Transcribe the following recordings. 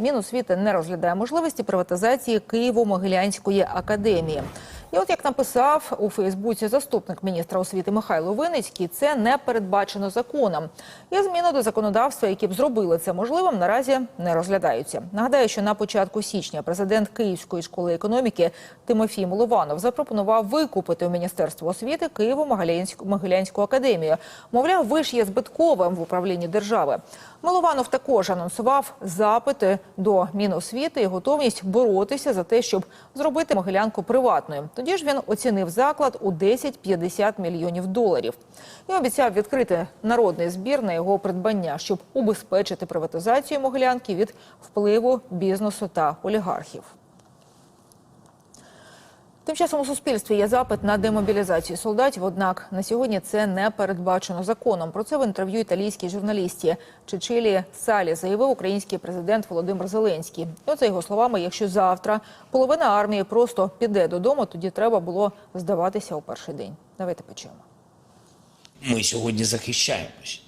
Міносвіти не розглядає можливості приватизації Києво-Могилянської академії. І от як написав у Фейсбуці заступник міністра освіти Михайло Виницький, це не передбачено законом. І зміни до законодавства, які б зробили це можливим, наразі не розглядаються. Нагадаю, що на початку січня президент Київської школи економіки Тимофій Милованов запропонував викупити у міністерство освіти Києво-Могилянську Могилянську академію. Мовляв, виш є збитковим в управлінні держави. Милованов також анонсував запити до Міносвіти і готовність боротися за те, щоб зробити Могилянку приватною. Тоді ж він оцінив заклад у 10-50 мільйонів доларів і обіцяв відкрити народний збір на його придбання, щоб убезпечити приватизацію Могилянки від впливу бізнесу та олігархів. Тим часом у суспільстві є запит на демобілізацію солдатів. Однак на сьогодні це не передбачено законом. Про це в інтерв'ю італійській журналісті Чечилі Салі заявив український президент Володимир Зеленський. І от за його словами, якщо завтра половина армії просто піде додому, тоді треба було здаватися у перший день. Давайте почуємо. ми сьогодні захищаємось.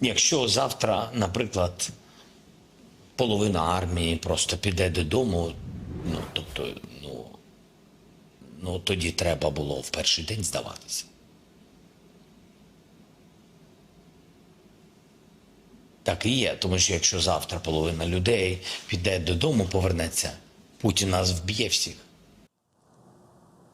Якщо завтра, наприклад, половина армії просто піде додому, ну тобто, ну, ну тоді треба було в перший день здаватися. Так і є, тому що якщо завтра половина людей піде додому, повернеться, Путін нас вб'є всіх.